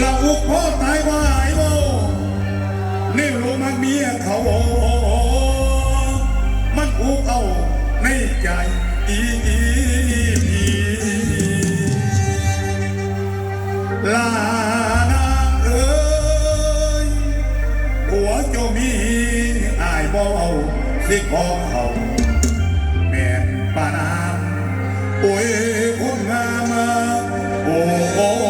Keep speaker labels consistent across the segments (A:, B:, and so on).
A: เราอุกพ่อตายว่าไอ้โบนี่รู้มันเมีเขาอมันอุกเอาในใจอีอีอีลานางเอ้ยหัวเจ้มีอายบ่เอาสิของเขาแม่นปานางโอ้ยคนงามโอ้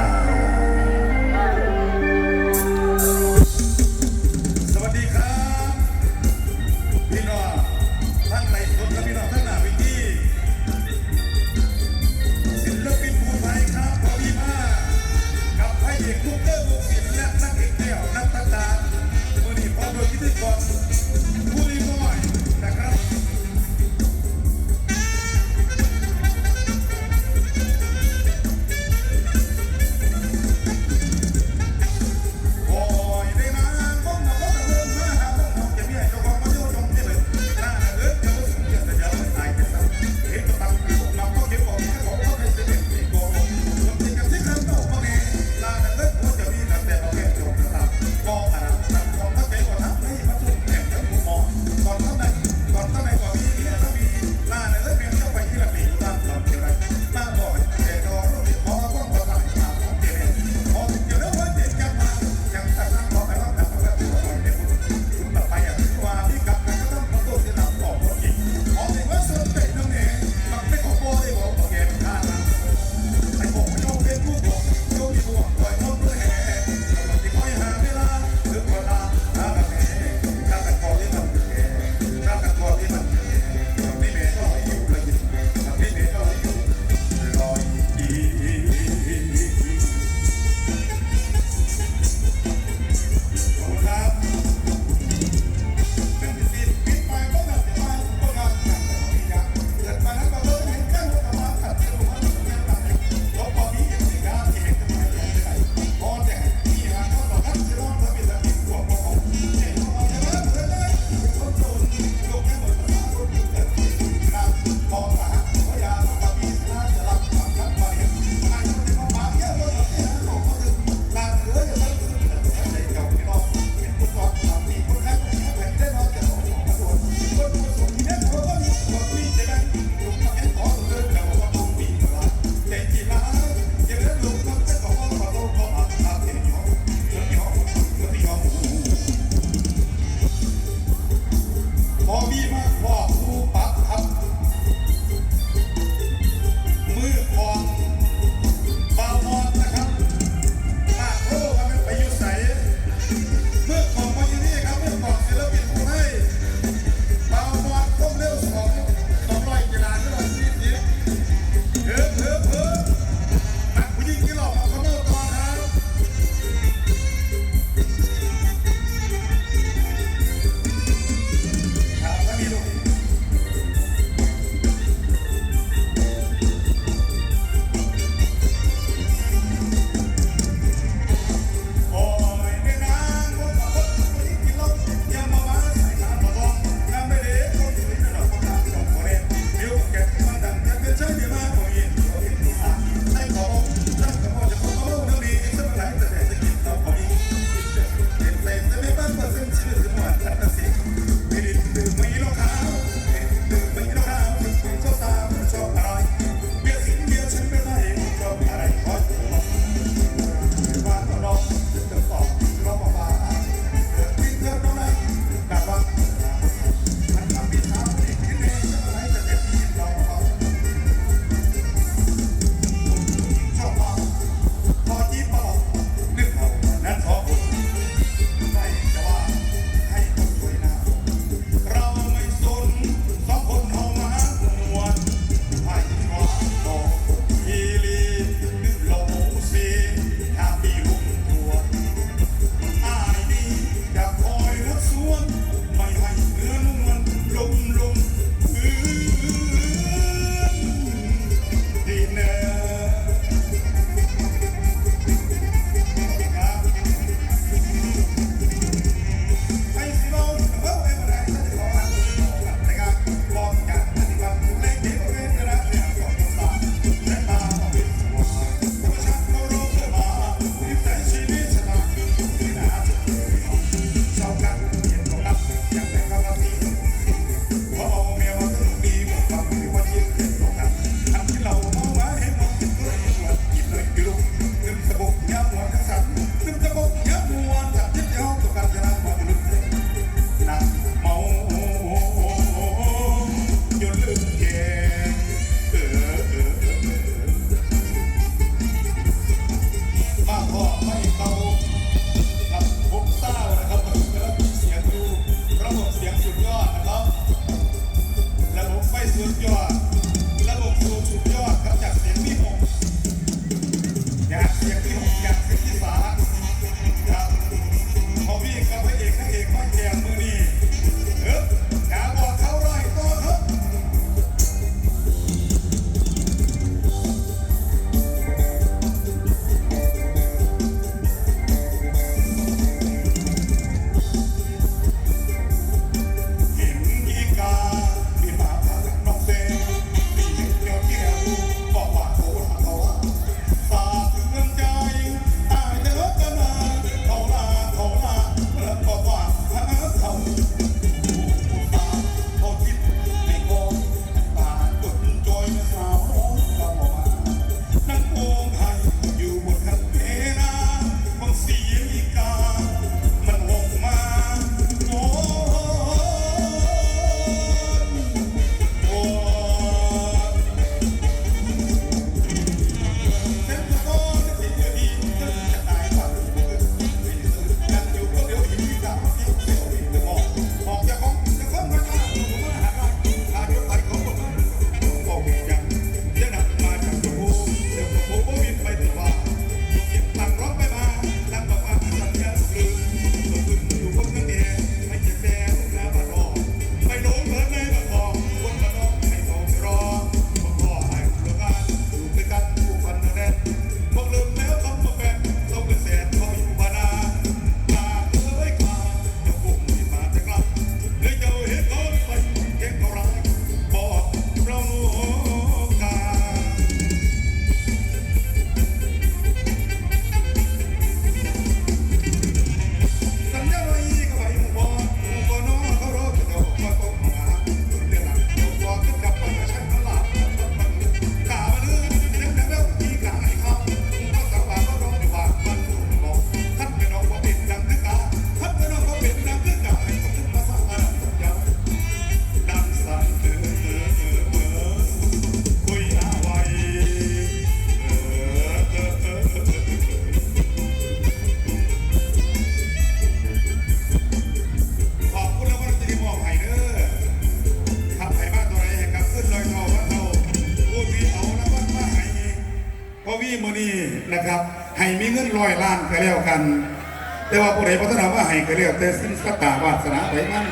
A: พัฒนาว่าให้ก็แล้วแต่สิ้นสตาวาสนาไปมัน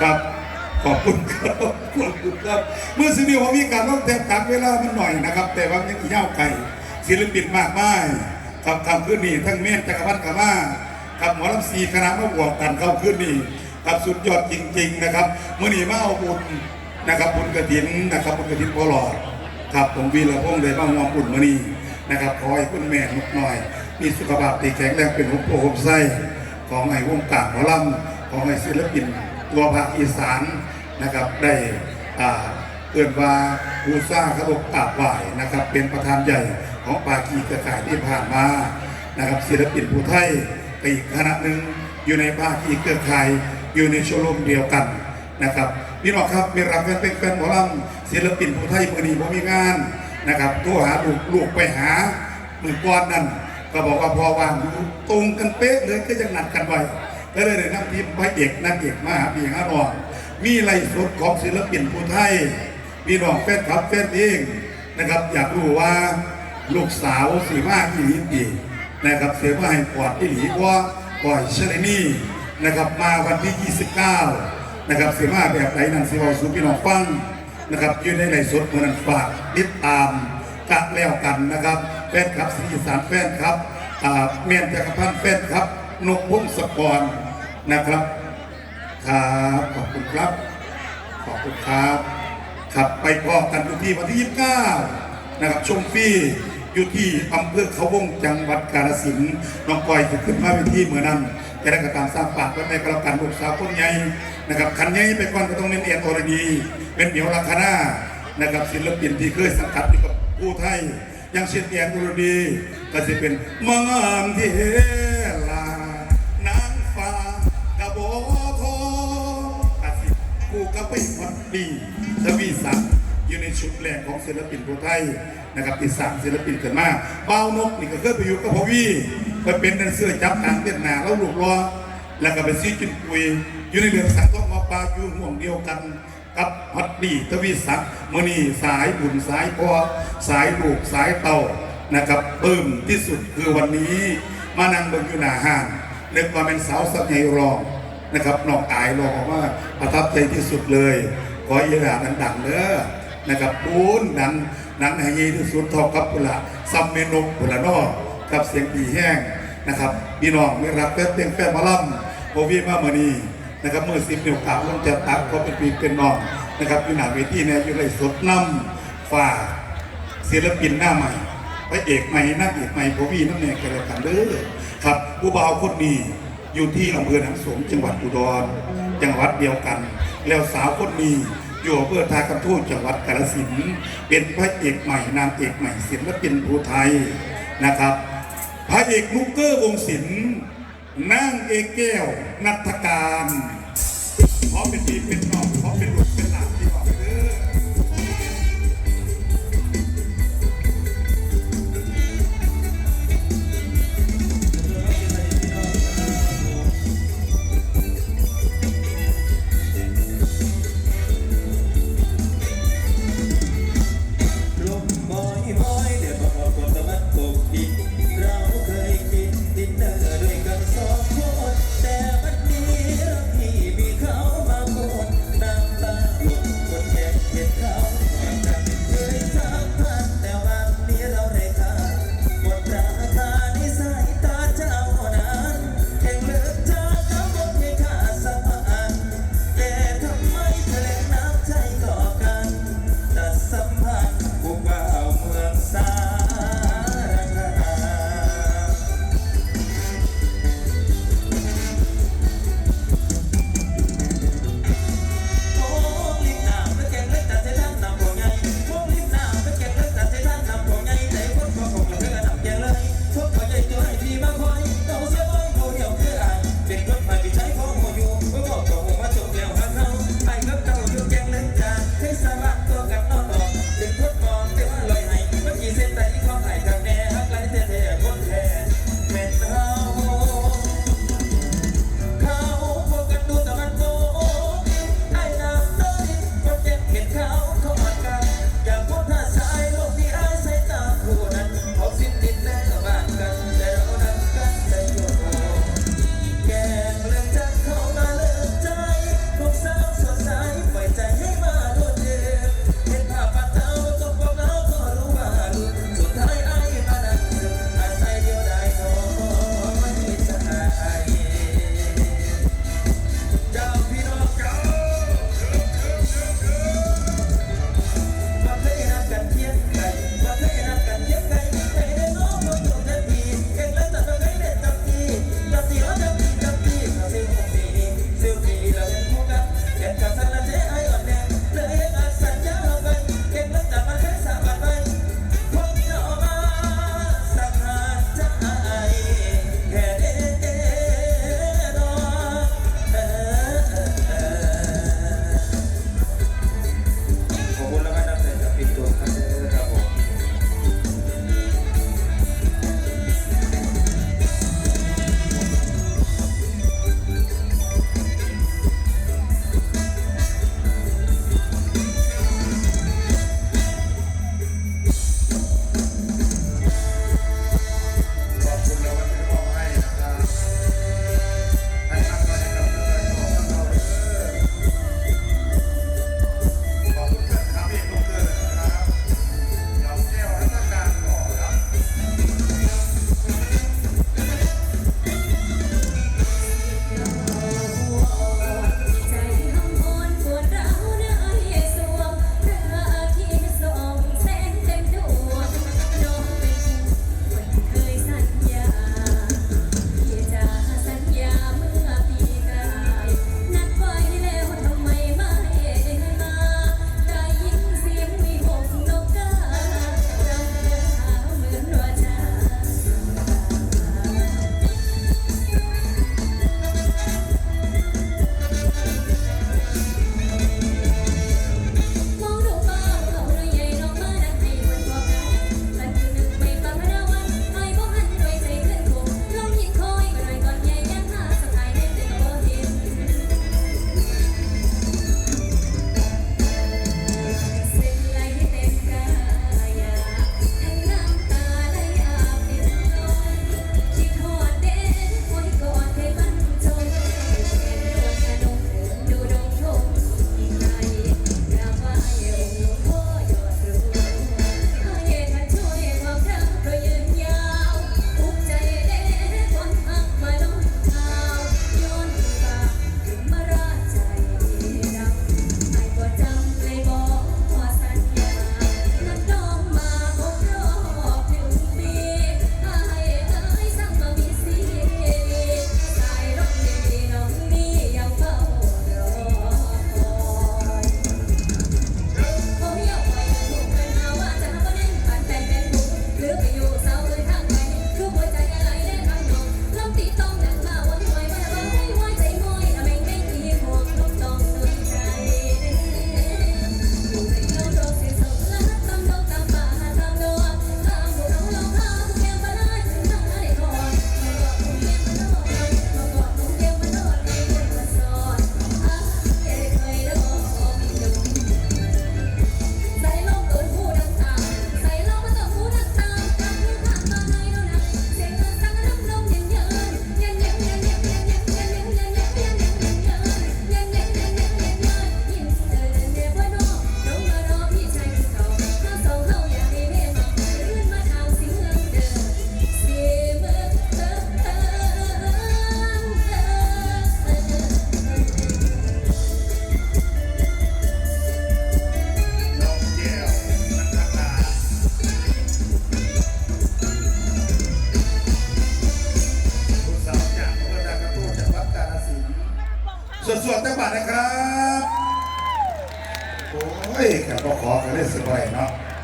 A: ครับขอบคุณครับขอบคุณครับเมื่อสิมีว่ามีการต้องแทบตัดเวลามันหน่อยนะครับ แต่ว่ายังยาไกลศิลปินมากมายครับคำขึ้นนี่ทั้งเมียนจักรพันธ์กามาครับหมอลำซีคณะมาบวกกันเข้าขึ้นนี่ครับสุดยอดจริง ๆ นะครับเมื่อนี้มาเอาบุญนะครับบุญกระถินนะครับบุญกระถินพอหลอดครับผมวีระพงษ์เลยมามองบุญมื่อนี้นะครับขอให้คุณแม่นุกหน่อย มีสุขภาพดีแข็งแรงเป็นหุบโผล่ไส้ของไอ้วงการหมอลำของไอ้ศิลปินตัวภาคอีสานนะครับได้อ่าเกินว่าบูซาขบกราบไหวนะครับ เป็นประธานใหญ่ของปากีเครือข่ายที่ผ่านมานะครับศิลปินผู้ไทยอีกคณะหนึ่งอยู่ในภาคีเครือข่ายอยู่ในโชว์รูมเดียวกันนะครับพี่น้องครับมีรับแฟนเป็นแฟนหมอลำศิลปินผู้ไทยมือนี้ผมมีงานนะครับโทรหาลูกลูกไปหามือก้อนนั่น ก็บอกว่าพอวางตรงกันเป๊ะเลยก็ยังหนัดกันไว้ก็เลยได้นำทีมพระเอกนางเอกมาหาพี่ฮารอนมีไล่สดของศิลปินผู้ไทยพี่น้องแฟนคลับแฟนเพลงนะครับ อยากรู้ว่าลูกสาวสีมาอีหลีปีนะครับเสียมาให้ปอดอีหลีว่าปล่อยเชลนี่นะครับมาวันที่ 29 นะครับเสียมาแบบไหนนั่นสิเอาสูพี่น้องฟังนะครับยู่ในในสดเมื่อนั้นฝากติดตามกัแล้วกันนะครับ แฟนคลับสีสานแฟนครับเมียนจักรพันธ์แฟนครับนกพุ่งศกรนะครับครับขอบคุณครับ ขอบคุณครับครับไปพอกันอยู่ที่วันที่ 29 นะครับชมฟรีอยู่ที่อำเภอเขาวงจังหวัดกาฬสินธุ์น้องก้อยจะขึ้นมาเป็นที่เมื่อนั้นจะได้กระตามสร้างปากไว้ในกระกันลูกสาวคนใหญ่นะครับคันใหญ่ไปก่อนก็ต้องเป็นเอียนอรดีเป็นเหมียวราคานานะครับศิลปินที่เคยสังกัดอยู่กับผู้ไทย อยังเช่นเอียนอรดีก็จะเป็นมงามที่เฮลานางฟ้ากระโบทองกสิกูก็ไปวัดดีทวีศักดิ์อยู่ในชุดแรกของศิลปินผู้ไทยนะครับที่สางศิลปินเกิดมาเบ้านกนี่ก็เคยไปอยู่กับพ่อวีไปเป็นแดนเซอร์จับทางเต้นหนาแล้วหลูกรอแล้วก็ไปซีจินปุยอยู่ในเรืองสังทองมาปลาอยู่ห่วงเดียวกัน กับฮัตดีทวีศักดิ์มณีสายบุญสายพอสายลูกสายเต่านะครับปลื้มที่สุดคือวันนี้มานั่งบนอยู่หน้าห้างนึกว่าเป็นสาวสักไงรองนะครับนอกอายรองว่าประทับใจที่สุดเลย ขอเยลาดังเด้อนะครับปูนดังดังให้ยีที่สุดทอกับปุระซัมเมนกปุระนอกกับเสียงดีแห้งนะครับพี่น้องไม่รักแต่เตียงแฟนมาล่ำโอวีมาเมนี นะครับเมื่อสิบนิ้วกาบลงจะตักก็เป็นปีเป็นน้องนะครับอยู่หน้าเวทีเนี่ยอยู่เลยสดน้ำฝ่าศิลปินหน้าใหม่พระเอกใหม่นางเอกใหม่พวีน้ำแนงกันแล้วกันเด้อครับผู้บ่าวคนนี้อยู่ที่อำเภอหนองสงจังหวัดอุดร จังหวัดเดียวกัน แล้วสาวคนนี้อยู่อำเภอทากันทูตจังหวัดกาฬสินธุ์เป็นพระเอกใหม่นางเอกใหม่ศิลปินภูไทยนะครับ พระเอกนุกเกอร์วงศิลป์ นางเอกแก้วนัทการพร้อมเป็นปีเป็นน้อ
B: ง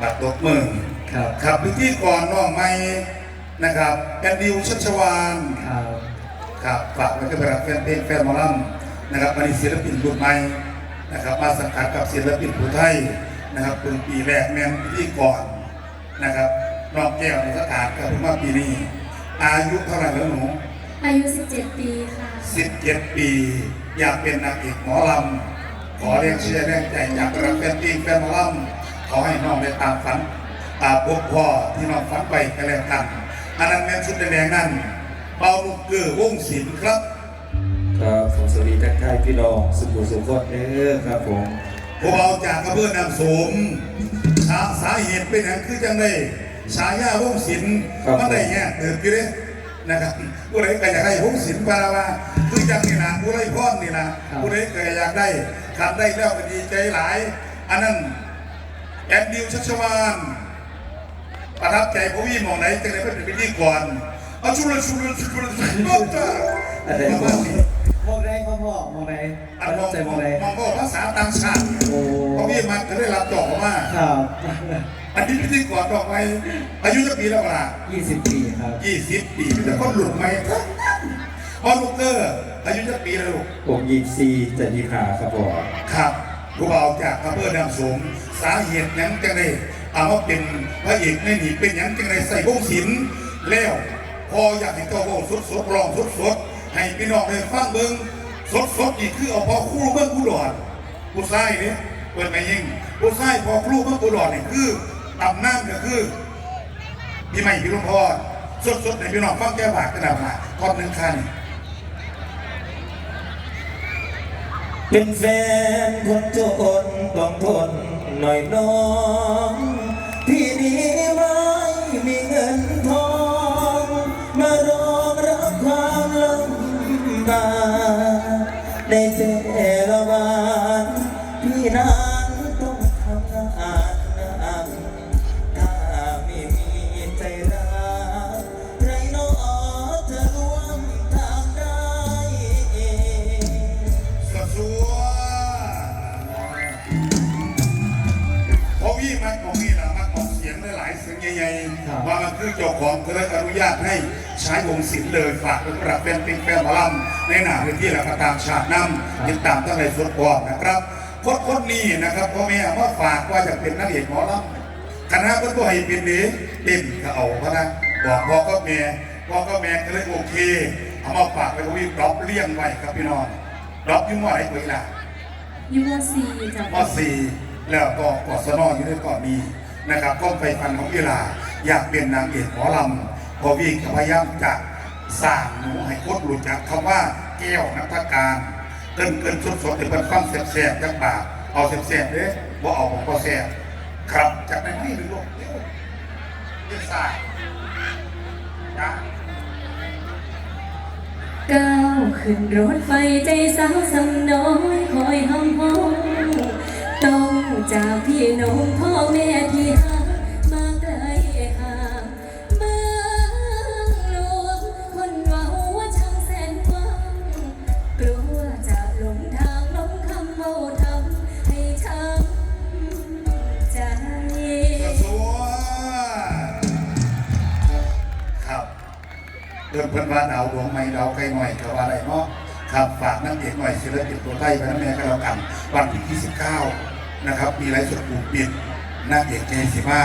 A: บัดตกมือ
B: ครับ
A: ครับพิธีก่อนน้องไม่นะครับแอนดิวชัชวาน
B: ครับ
A: ครับฝากไว้กับแฟนเพลงแฟนมอลำนะครับวันนี้ศิลปินรุ่นใหม่นะครับมาสังกัดกับศิลปินผู้ไทยนะครับเป็นปีแรกแม่นพิธีก่อนนะครับน้องแก้วในสถานกับเพิ่าปีนี้ อายุเท่าไหร่แล้วหนู
C: อายุ 17 ปีค่ะ
A: 17 ปี อยากเป็นนางเอกหมอลำขอเรียกเชียร์แรงใจอยากรับแฟนเพลงแฟนมอลำ ขอให้น้องได้ตามฝันตามพวกพ่อที่น้องฝันไปกันแล้วกันอันนั้นแม่นชุดแดงๆนั่นเบาลูกเกือวงศิลป์ครับ
B: ครับผมสวัสดีทักทายพี่น้องสุขุมสุขคนเด้อครับผม
A: พวกเราจากกระเบื้องนำสมสาสาเหตุเป็นอย่างคือจังได้ฉายาวงศิลป์มันได้แง่เติบอยู่เด้นะครับผู้ใดก็อยากได้วงศิลป์ปาราว่าคือจังนี่นะผู้ใดพ่อนนี่นะผู้ใดก็อยากได้ขับได้แล้วก็ดีใจหลาย อันนั้น แอนดิวชัชวานประทับใจพระวิมองไหนจังได้เป็นพิธีกรเอาชุลชุลชุลชุลชุลจ้า
B: อะไร
A: มา
B: พ่อ
A: บ้านนี่
B: มองได้พ่อพ่อมองได้
A: อันมอง
B: ใจ
A: ม
B: ม
A: อ
B: องงได้
A: มองก็ภาษาต่างชาติ
B: โอ้
A: พอพี่มันก็ได้รับจอกออกมา
B: ครับ
A: อันนี้พิธีกรดอกไม้อายุจะปีแล้วล่ะ
B: 20ปีครับ
A: ยี่สิบปีแต่ก็หลุดไม่ทั้งนั้นพอลูกเกอร์อายุจะปีแล้วลูก
B: ผมยีซีจะยีขาครับผม
A: ครับ ผู้เบาจากพระเพื่อนำสงสาเหตุยังจังไดเอามาเป็นพระเอกในหนีเป็นยังจังไดใส่วงศิลแล้วพออยากให้เจ้าโบสดสดๆร้องสดสดให้พี่น้องได้ฟังเบิ้งสดสดๆนี่คือเอาพอคู่เบิ้งผู้หลอดผู้ชายนี่เปิดไม่ยิงผู้ชายพอคู่เบิ้งผู้หลอดนี่คือตำน้ำก็คือพี่ใหม่พี่ลุงพ่อสดสดในพี่น้องฟังแก้บากกระดาษมาทอดหนึ่งคัน
B: เป็นแฟนคนจนต้องทนหน่อยน้องพี่นี้ไม่มีเงินทอง มารองรับความลำบากในแต่ละวันพี่นา จ้า
A: ของก็เลยอนุญาตให้ใช้วงศิลป์เลยฝากเป็นประเป็นเป็นแฟนหมอลำในหน้าเวทีและก็ตามฉากน้ำติดตามตั้งแต่สดก่อนนะครับคนคนนี้นะครับพ่อแม่ว่าฝากว่าจะเป็นนักเอกหมอลำคณะก็ตัวให้เป็นนี้เป็นก็เอาพะนะบอกพ่อก็แม่พ่อก็แม่ก็เลยโอเคเอามาฝากไว้วิ่งดรอปเลี้ยงไว้ครับพี่น้องดรอปอยุ่งว่าอะไรเวลา
C: ยูโมซีจาก
A: มสี่แล้วก็กอสนออยู่ในก่อนนี้นะครับก็ไปฟันของเวลา อยากเป็นนางเอกหมอลำพอวิ่งก็พยายามจะสร้างหนูให้โคตรรู้จักคำว่าแก้วนักการเกินเกินสดสดๆให้เป็นฟังแสบๆจากปากเอาแสบๆเด้ว่าเอาของก็แสบครับจากนั้นไม่รือลูกเร็วเลี้ยงสายจ้า
C: ก้าวขึ้นรถไฟใจสาวสำน้อยคอยห้องห้องต้องจากพี่น้องพ่อแม่ที่หามา
A: ดาไม่ดาวใครหน่อยกับว่าอะไรเนาะครับฝากนักเอกหน่อยศิลปินตัวไทยไปน้ำแม่กันแล้วกันวันที่29นะครับ มีไลฟ์สดกลุ่มปิดนักเอกเจสิบ้า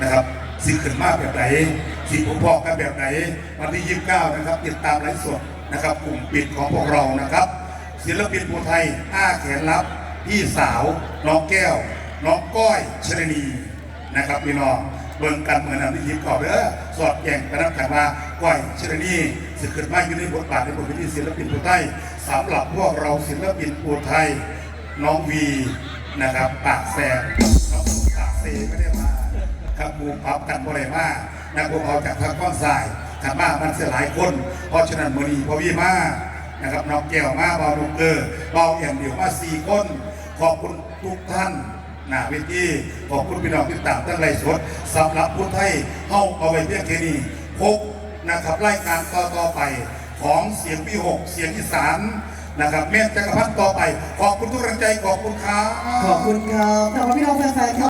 A: นะครับสิขึ้นมากแบบไหนสิผมบอกกันแบบไหนวันที่ 29 นะครับ ติดตามไลฟ์สดนะครับ กลุ่มปิดของพวกเรานะครับ ศิลปินภูไทยอ้าแขนรับพี่สาวน้องแก้ว น้องก้อยชรณีนะครับพี่น้อง เบิ่งกันเหมือนอันที่ยิบขอบเด้อสอดแก่งกระนับกันว่าก้อยชรณีสิขึ้นมาอยู่ในบทบาทในบทวิธีศิลปินภูไทยสำหรับพวกเราศิลปินภูไทยน้องวีนะครับปากแสบน้องปากเซไม่ได้มาครับหมูพับกันบ่ได้มานะพวกเราจากทางข้อนสายขันมามันเสียหลายคน เพราะฉะนั้นมือนีพอวีมานะครับน้องแก้วมาบาลูเกอร์เบาเอี่ยมเดียวมาสี่คนขอบคุณทุกท่าน หน้าเวทีขอบคุณพี่น้องที่ตามตั้งไรสดสำหรับผู้ไทยเฮาเอาไว้เพียงแค่นี้พบนะครับรายการต่อต่อไปของเสียงพี่หกเสียงอีสานนะครับแม่จักรพัฒน์ต่อไป ขอบคุณทุกกำลังใจขอบคุณครับ
D: ขอบคุณครับสำหรับพี่น้องแฟนๆครับ